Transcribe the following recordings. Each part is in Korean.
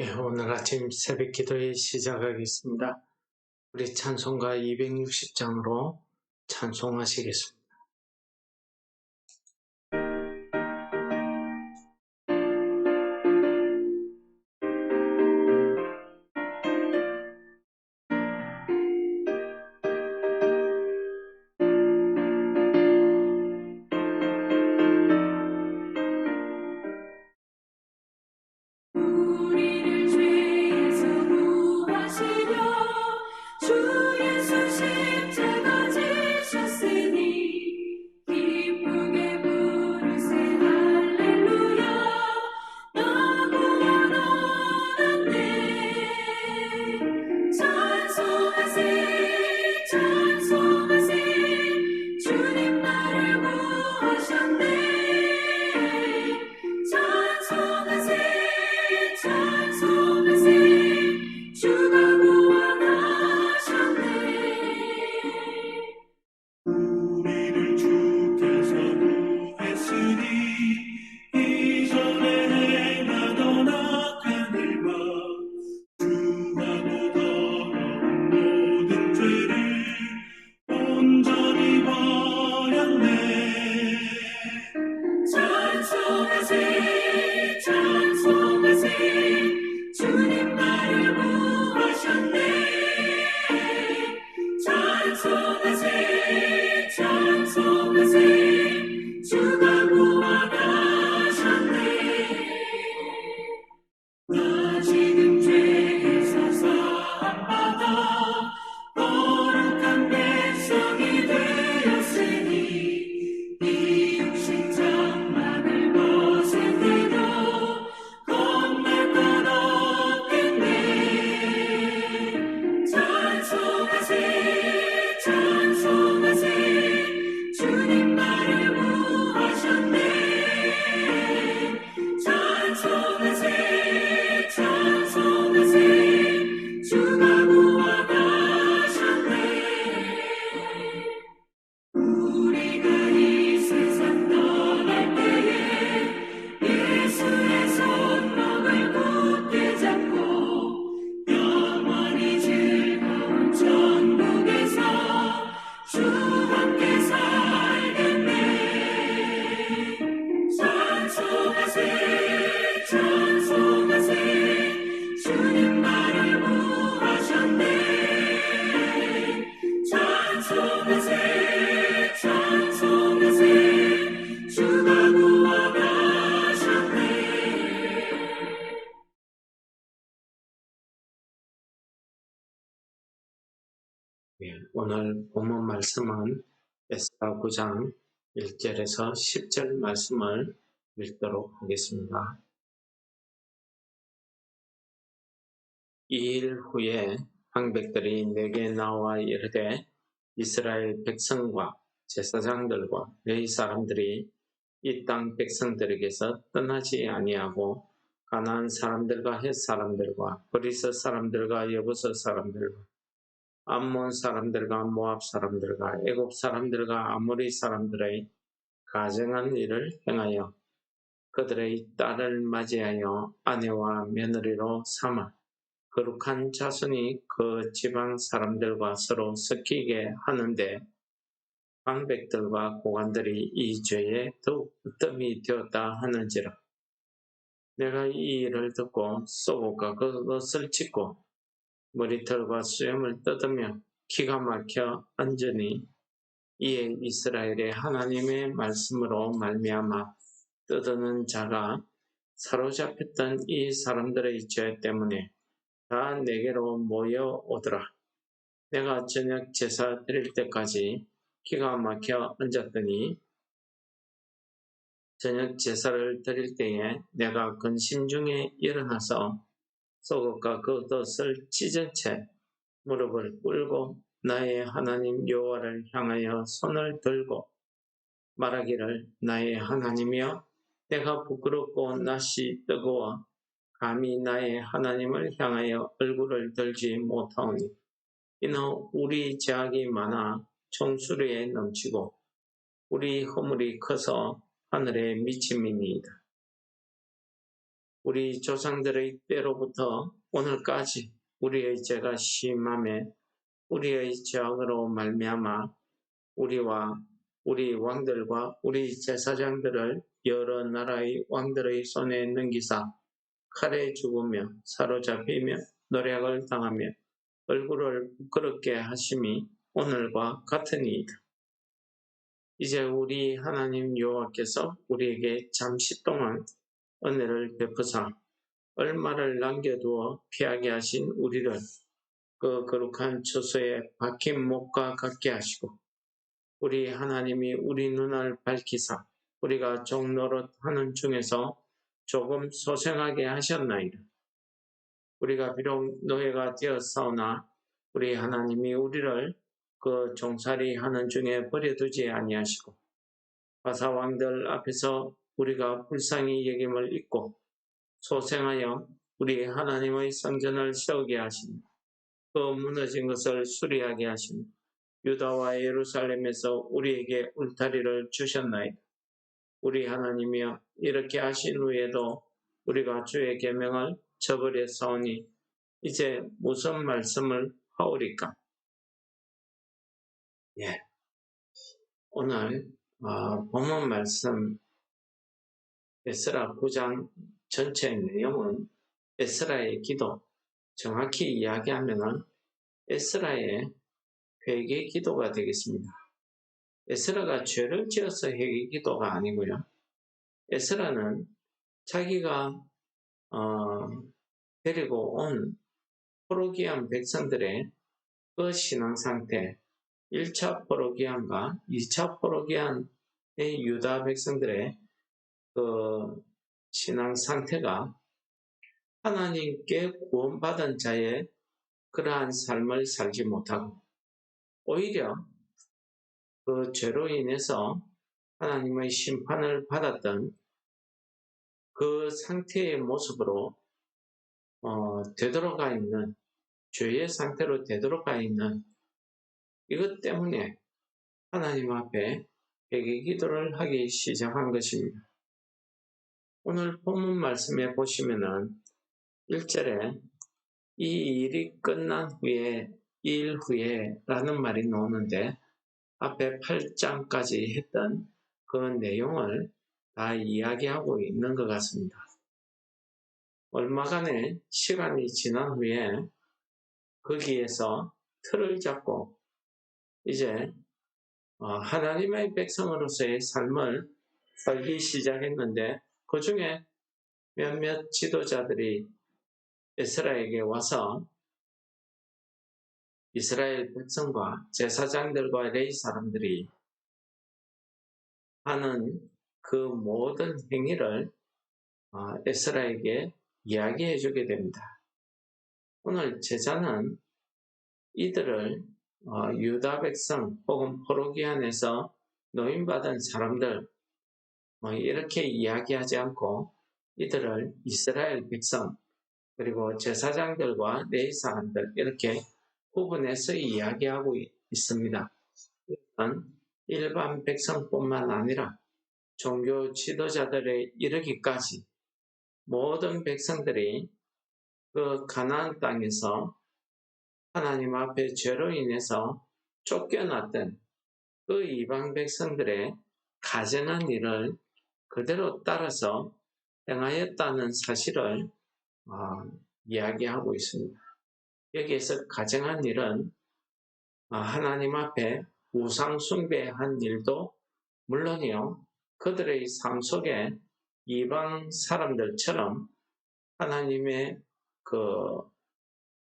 예, 오늘 아침 새벽 기도에 시작하겠습니다. 우리 찬송가 260장으로 찬송하시겠습니다. 찬 9장 1절에서 10절 말씀을 읽도록 하겠습니다. 이 일 후에 황백들이 내게 나와 이르되 이스라엘 백성과 제사장들과 레위 사람들이 이 땅 백성들에게서 떠나지 아니하고 가나안 사람들과 헷 사람들과 브리스 사람들과 여부스 사람들과 암몬 사람들과 모압 사람들과 애굽 사람들과 아모리 사람들의 가증한 일을 행하여 그들의 딸을 맞이하여 아내와 며느리로 삼아 거룩한 자손이 그 지방 사람들과 서로 섞이게 하는데 방백들과 고관들이 이 죄에 더욱 으뜸이 되었다 하는지라. 내가 이 일을 듣고 쏘고가 그것을 찢고 머리털과 수염을 뜯으며 기가 막혀 앉으니 이에 이스라엘의 하나님의 말씀으로 말미암아 뜯는 자가 사로잡혔던 이 사람들의 죄 때문에 다 내게로 모여오더라. 내가 저녁 제사 드릴 때까지 기가 막혀 앉았더니 저녁 제사를 드릴 때에 내가 근심 중에 일어나서 속옷과 겉옷을 찢은 채 무릎을 꿇고 나의 하나님 여호와를 향하여 손을 들고 말하기를 나의 하나님이여 내가 부끄럽고 낯이 뜨거워 감히 나의 하나님을 향하여 얼굴을 들지 못하오니 이는 우리 죄악이 많아 총수리에 넘치고 우리 허물이 커서 하늘에 미침이니이다. 우리 조상들의 때로부터 오늘까지 우리의 죄가 심함에 우리의 죄악으로 말미암아 우리와 우리 왕들과 우리 제사장들을 여러 나라의 왕들의 손에 넘기사 칼에 죽으며 사로잡히며 노략을 당하며 얼굴을 부끄럽게 하심이 오늘과 같으니이다. 이제 우리 하나님 여호와께서 우리에게 잠시 동안 은혜를 베푸사 얼마를 남겨두어 피하게 하신 우리를 그 거룩한 처소에 박힌 목과 같게 하시고 우리 하나님이 우리 눈을 밝히사 우리가 종노릇 하는 중에서 조금 소생하게 하셨나이다. 우리가 비록 노예가 되었사오나 우리 하나님이 우리를 그 종살이 하는 중에 버려두지 아니하시고 바사왕들 앞에서 우리가 불쌍히 여김을 잊고 소생하여 우리 하나님의 성전을 세우게 하신 그 무너진 것을 수리하게 하신 유다와 예루살렘에서 우리에게 울타리를 주셨나이다. 우리 하나님이여 이렇게 하신 후에도 우리가 주의 계명을 저버려 싸우니 이제 무슨 말씀을 하오리까? 예. 오늘 어, 본문 말씀 에스라 9장 전체 내용은 에스라의 기도 정확히 이야기하면은 에스라의 회개 기도가 되겠습니다. 에스라가 죄를 지어서 회개 기도가 아니고요. 에스라는 자기가 어, 데리고 온 포로기한 백성들의 그 신앙 상태, 1차 포로기한과 2차 포로기한의 유다 백성들의 그 신앙 상태가 하나님께 구원받은 자의 그러한 삶을 살지 못하고 오히려 그 죄로 인해서 하나님의 심판을 받았던 그 상태의 모습으로 어, 되돌아가 있는 죄의 상태로 되돌아가 있는 이것 때문에 하나님 앞에 회개 기도를 하기 시작한 것입니다. 오늘 본문 말씀에 보시면은 1절에 이 일이 끝난 후에 일 후에 라는 말이 나오는데 앞에 8장까지 했던 그 내용을 다 이야기하고 있는 것 같습니다. 얼마간의 시간이 지난 후에 거기에서 틀을 잡고 이제 어, 하나님의 백성으로서의 삶을 살기 시작했는데 그 중에 몇몇 지도자들이 에스라에게 와서 이스라엘 백성과 제사장들과 레이 사람들이 하는 그 모든 행위를 어, 에스라에게 이야기해 주게 됩니다. 오늘 제자는 이들을 어, 유다 백성 혹은 포로기안에서 노임받은 사람들 뭐 이렇게 이야기하지 않고 이들을 이스라엘 백성 그리고 제사장들과 레이 사람들 이렇게 구분해서 이야기하고 있습니다. 일반 백성뿐만 아니라 종교 지도자들에 이르기까지 모든 백성들이 그 가나안 땅에서 하나님 앞에 죄로 인해서 쫓겨났던 그 이방 백성들의 가정한 일을 그대로 따라서 행하였다는 사실을 어, 이야기하고 있습니다. 여기에서 가정한 일은 어, 하나님 앞에 우상 숭배한 일도 물론이요 그들의 삶 속에 이방 사람들처럼 하나님의 그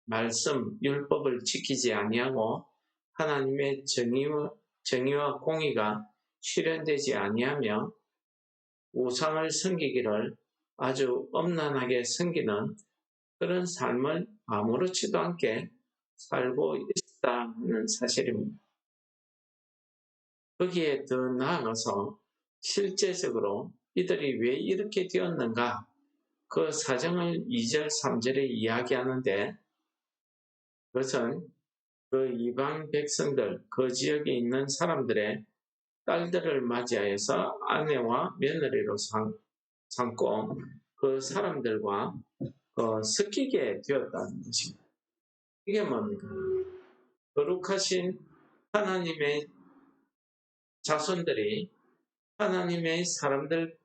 말씀 율법을 지키지 아니하고 하나님의 정의와, 정의와 공의가 실현되지 아니하며 우상을 섬기기를 아주 엄란하게 섬기는 그런 삶을 아무렇지도 않게 살고 있다는 사실입니다. 거기에 더 나아가서 실제적으로 이들이 왜 이렇게 되었는가 그 사정을 2절, 3절에 이야기하는데 그것은 그 이방 백성들, 그 지역에 있는 사람들의 딸들을 맞이하여서 아내와 며느리로 삼, 삼고 그 사람들과 어, 섞이게 되었다는 것입니다. 이게 뭡니까? 거룩하신 하나님의 자손들이 하나님의 사람들의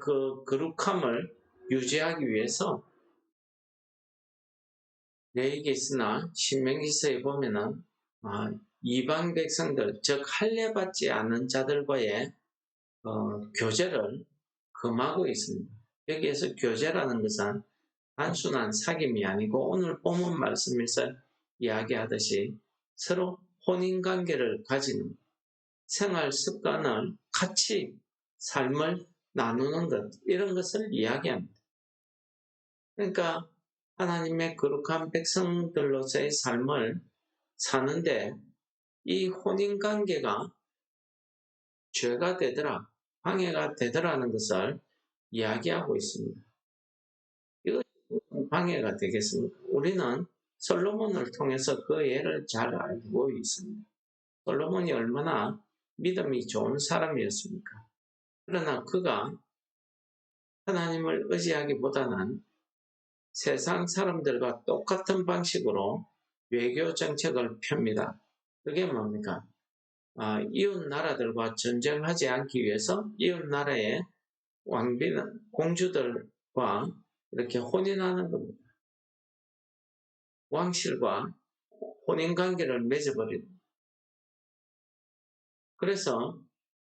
그 거룩함을 유지하기 위해서 내게 있으나 신명기서에 보면은 아, 이방 백성들 즉 할례받지 않은 자들과의 어, 교제를 금하고 있습니다. 여기에서 교제라는 것은 단순한 사귐이 아니고 오늘 본문 말씀에서 이야기하듯이 서로 혼인관계를 가지는 생활 습관을 같이 삶을 나누는 것 이런 것을 이야기합니다. 그러니까 하나님의 거룩한 백성들로서의 삶을 사는데 이 혼인 관계가 죄가 되더라, 방해가 되더라는 것을 이야기하고 있습니다. 이것이 방해가 되겠습니까? 우리는 솔로몬을 통해서 그 예를 잘 알고 있습니다. 솔로몬이 얼마나 믿음이 좋은 사람이었습니까? 그러나 그가 하나님을 의지하기보다는 세상 사람들과 똑같은 방식으로 외교 정책을 펴니다. 그게 뭡니까? 아, 이웃 나라들과 전쟁하지 않기 위해서 이웃 나라의 왕비 공주들과 이렇게 혼인하는 겁니다. 왕실과 혼인 관계를 맺어버리는. 그래서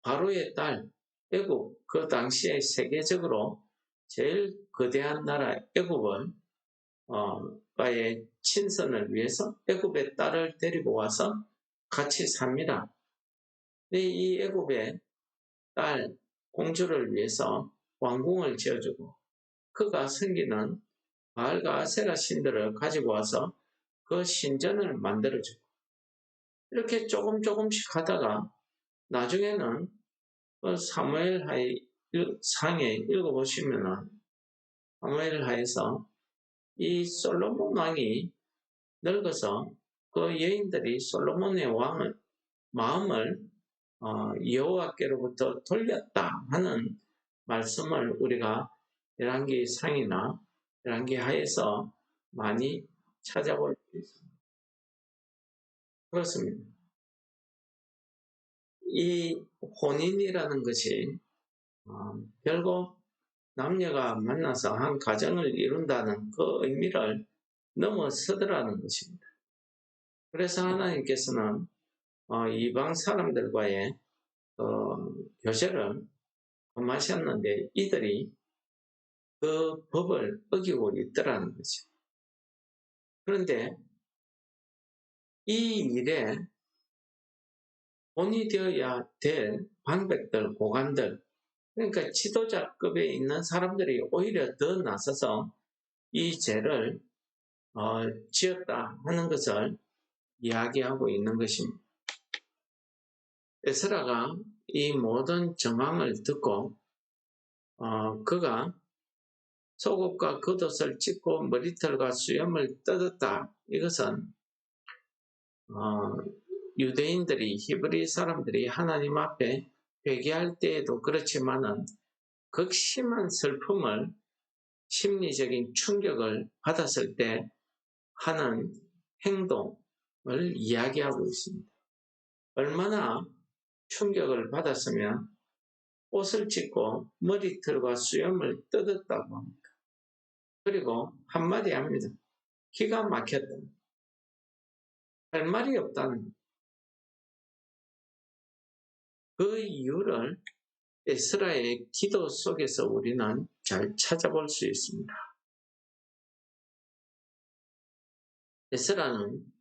바로의 딸 애굽 그 당시에 세계적으로 제일 거대한 나라 애굽을 어, 과의 친선을 위해서 애굽의 딸을 데리고 와서 같이 삽니다. 이 애굽의 딸 공주를 위해서 왕궁을 지어주고 그가 섬기는 바알과 아세라 신들을 가지고 와서 그 신전을 만들어주고 이렇게 조금 조금씩 하다가 나중에는 그 사무엘 하이 상에 읽어보시면은 사무엘 하에서 이 솔로몬 왕이 늙어서 그 여인들이 솔로몬의 왕을 마음을 어, 여호와께로부터 돌렸다 하는 말씀을 우리가 열왕기 상이나 열왕기 하에서 많이 찾아볼 수 있습니다. 그렇습니다. 이 혼인이라는 것이 어, 결국 남녀가 만나서 한 가정을 이룬다는 그 의미를 넘어서더라는 것입니다. 그래서 하나님께서는 어, 이방 사람들과의 어, 교제를 금하셨는데 이들이 그 법을 어기고 있더라는 거죠. 그런데 이 일에 본이 되어야 될 방백들, 고관들, 그러니까 지도자급에 있는 사람들이 오히려 더 나서서 이 죄를 어, 지었다 하는 것을 이야기하고 있는 것입니다. 에스라가 이 모든 정황을 듣고 어, 그가 속옷과 겉옷을 찢고 머리털과 수염을 뜯었다. 이것은 어, 유대인들이 히브리 사람들이 하나님 앞에 회개할 때에도 그렇지만은 극심한 슬픔을 심리적인 충격을 받았을 때 하는 행동 을 이야기하고 있습니다. 얼마나 충격을 받았으면 옷을 찢고 머리털과 수염을 뜯었다고 합니다. 그리고 한마디 합니다. 기가 막혔다. 할 말이 없다는 그 이유를 에스라의 기도 속에서 우리는 잘 찾아볼 수 있습니다. 에스라는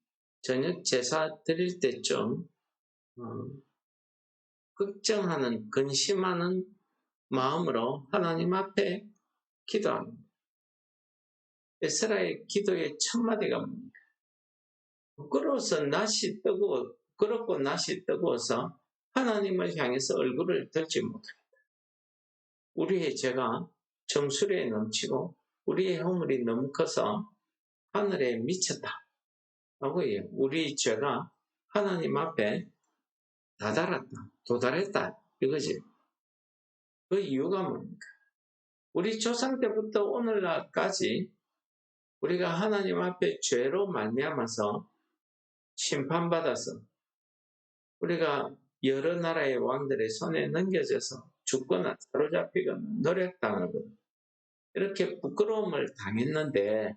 저녁 제사 드릴 때쯤 어, 걱정하는 근심하는 마음으로 하나님 앞에 기도합니다. 에스라의 기도의 첫 마디가 뭡니까? 부끄러워서 낯이 뜨고 부끄럽고 낯이 뜨고서 하나님을 향해서 얼굴을 들지 못합니다. 우리의 죄가 정수리에 넘치고 우리의 허물이 너무 커서 하늘에 미쳤다. 라고 해요. 우리 죄가 하나님 앞에 다다랐다. 도달했다. 이거지. 그 이유가 뭡니까? 우리 조상 때부터 오늘날까지 우리가 하나님 앞에 죄로 말미암아서 심판받아서 우리가 여러 나라의 왕들의 손에 넘겨져서 죽거나 사로잡히거나 노력당하거나 이렇게 부끄러움을 당했는데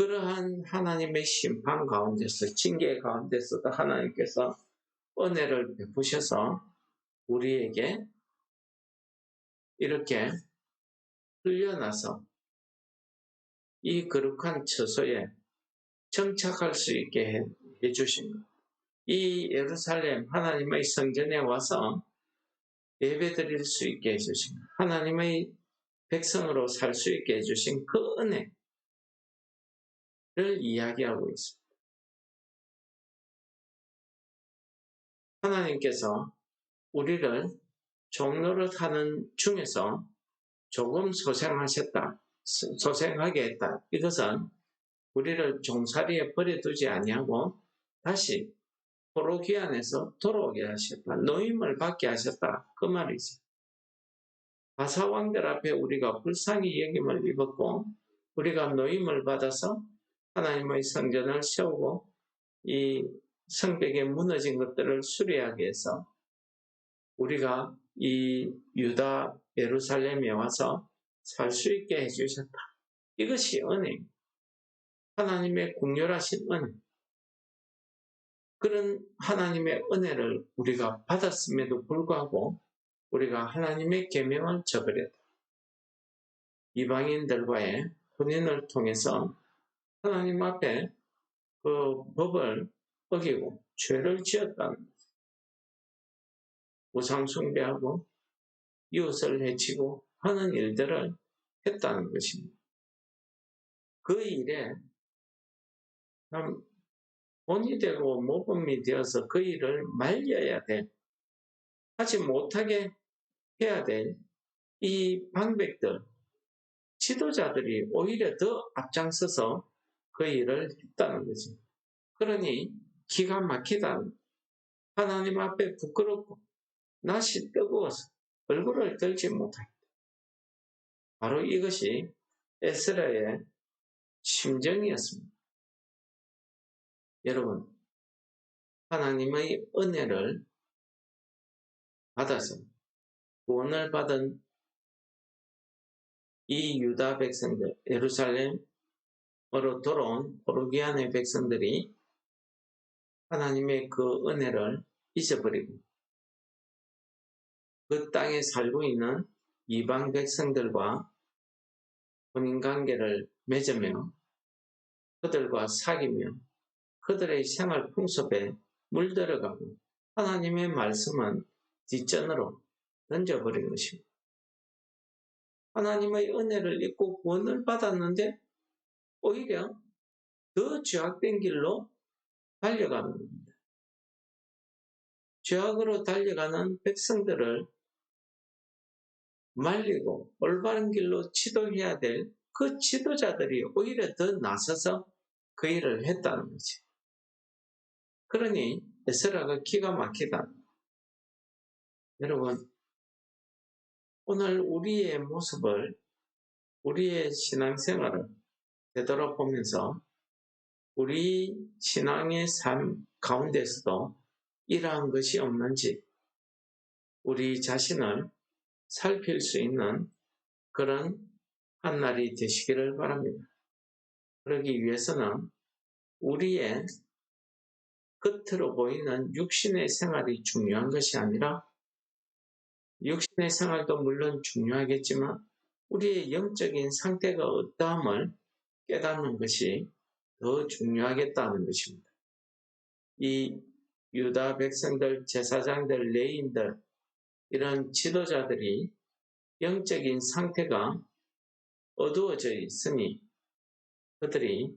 그러한 하나님의 심판 가운데서 징계 가운데서도 하나님께서 은혜를 베푸셔서 우리에게 이렇게 흘려나서 이 거룩한 처소에 정착할 수 있게 해, 해주신 것. 이 예루살렘 하나님의 성전에 와서 예배 드릴 수 있게 해주신 것. 하나님의 백성으로 살 수 있게 해주신 그 은혜를 이야기하고 있습니다. 하나님께서 우리를 종로를 하는 중에서 조금 소생하셨다. 소생하게 했다. 이것은 우리를 종살이에 버려두지 아니하고 다시 포로기 안에서 돌아오게 하셨다. 노임을 받게 하셨다. 그 말이지. 바사왕들 앞에 우리가 불쌍히 여김을 입었고 우리가 노임을 받아서 하나님의 성전을 세우고 이 성벽에 무너진 것들을 수리하기 위해서 우리가 이 유다 예루살렘에 와서 살 수 있게 해주셨다. 이것이 은혜. 하나님의 국렬하신 은혜. 그런 하나님의 은혜를 우리가 받았음에도 불구하고 우리가 하나님의 계명을 저버렸다. 이방인들과의 혼인을 통해서 하나님 앞에 그 법을 어기고 죄를 지었다는 것. 우상 숭배하고 이웃을 해치고 하는 일들을 했다는 것입니다. 그 일에 참 본이 되고 모범이 되어서 그 일을 말려야 돼. 하지 못하게 해야 될이 방백들, 지도자들이 오히려 더 앞장서서 그 일을 했다는 거지. 그러니 기가 막히다. 하나님 앞에 부끄럽고 낯이 뜨거워서 얼굴을 들지 못하겠다. 바로 이것이 에스라의 심정이었습니다. 여러분, 하나님의 은혜를 받아서 구원을 받은 이 유다 백성들, 예루살렘 으로 돌아온 포르기안의 백성들이 하나님의 그 은혜를 잊어버리고 그 땅에 살고 있는 이방 백성들과 혼인 관계를 맺으며 그들과 사귀며 그들의 생활 풍습에 물들어가고 하나님의 말씀은 뒷전으로 던져버린 것입니다. 하나님의 은혜를 입고 구원을 받았는데 오히려 더 죄악된 길로 달려가는 겁니다. 죄악으로 달려가는 백성들을 말리고 올바른 길로 지도해야 될 그 지도자들이 오히려 더 나서서 그 일을 했다는 거지. 그러니 에스라가 기가 막히다. 여러분, 오늘 우리의 모습을, 우리의 신앙생활을 되돌아보면서 우리 신앙의 삶 가운데서도 이러한 것이 없는지 우리 자신을 살필 수 있는 그런 한 날이 되시기를 바랍니다. 그러기 위해서는 우리의 겉으로 보이는 육신의 생활이 중요한 것이 아니라 육신의 생활도 물론 중요하겠지만 우리의 영적인 상태가 어떠함을 깨닫는 것이 더 중요하겠다는 것입니다. 이 유다 백성들, 제사장들, 레인들, 이런 지도자들이 영적인 상태가 어두워져 있으니 그들이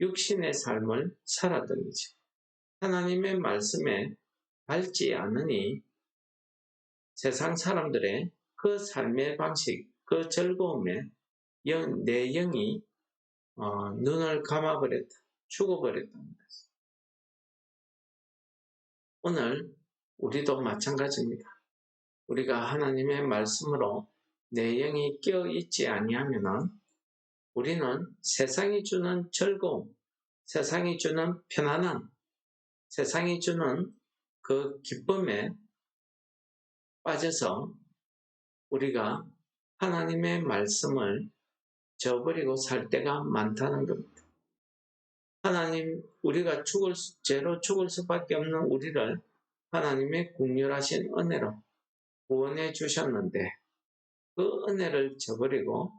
육신의 삶을 살았던 거지. 하나님의 말씀에 밟지 않으니 세상 사람들의 그 삶의 방식, 그 즐거움에 영, 내 영이 어, 눈을 감아버렸다. 죽어버렸다는 것이. 오늘 우리도 마찬가지입니다. 우리가 하나님의 말씀으로 내 영이 깨어 있지 아니하면은 우리는 세상이 주는 즐거움, 세상이 주는 편안함, 세상이 주는 그 기쁨에 빠져서 우리가 하나님의 말씀을 저버리고 살 때가 많다는 겁니다. 하나님, 우리가 죽을, 수- 죄로 죽을 수밖에 없는 우리를 하나님의 국률하신 은혜로 구원해 주셨는데 그 은혜를 저버리고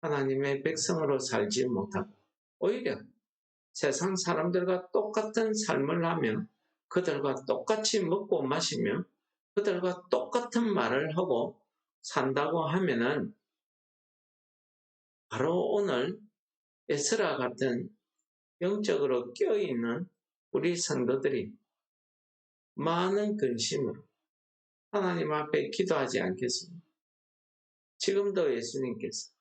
하나님의 백성으로 살지 못하고 오히려 세상 사람들과 똑같은 삶을 하며 그들과 똑같이 먹고 마시며 그들과 똑같은 말을 하고 산다고 하면은 바로 오늘 에스라 같은 영적으로 깨어있는 우리 성도들이 많은 근심으로 하나님 앞에 기도하지 않겠습니까? 지금도 예수님께서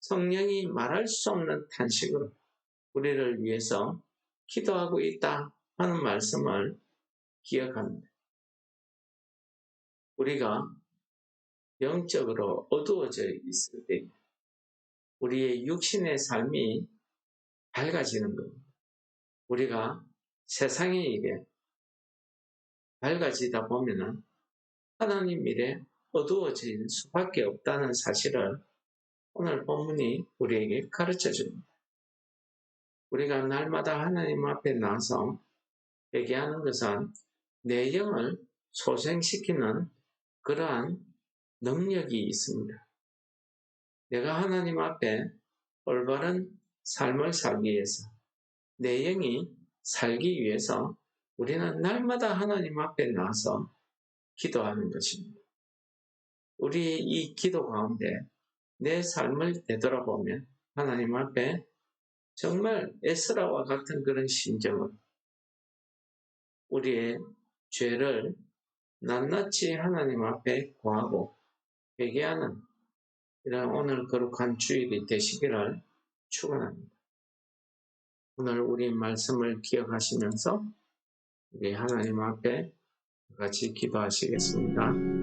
성령이 말할 수 없는 탄식으로 우리를 위해서 기도하고 있다 하는 말씀을 기억합니다. 우리가 영적으로 어두워져 있을 때 우리의 육신의 삶이 밝아지는 겁니다. 우리가 세상의 일에 밝아지다 보면은 하나님 일에 어두워질 수밖에 없다는 사실을 오늘 본문이 우리에게 가르쳐 줍니다. 우리가 날마다 하나님 앞에 나서 회개하는 것은 내 영을 소생시키는 그러한 능력이 있습니다. 내가 하나님 앞에 올바른 삶을 살기 위해서 내 영이 살기 위해서 우리는 날마다 하나님 앞에 나서 기도하는 것입니다. 우리 이 기도 가운데 내 삶을 되돌아보면 하나님 앞에 정말 에스라와 같은 그런 심정으로 우리의 죄를 낱낱이 하나님 앞에 구하고 회개하는 이런 오늘 거룩한 주일이 되시기를 축원합니다. 오늘 우리 말씀을 기억하시면서 우리 하나님 앞에 같이 기도하시겠습니다.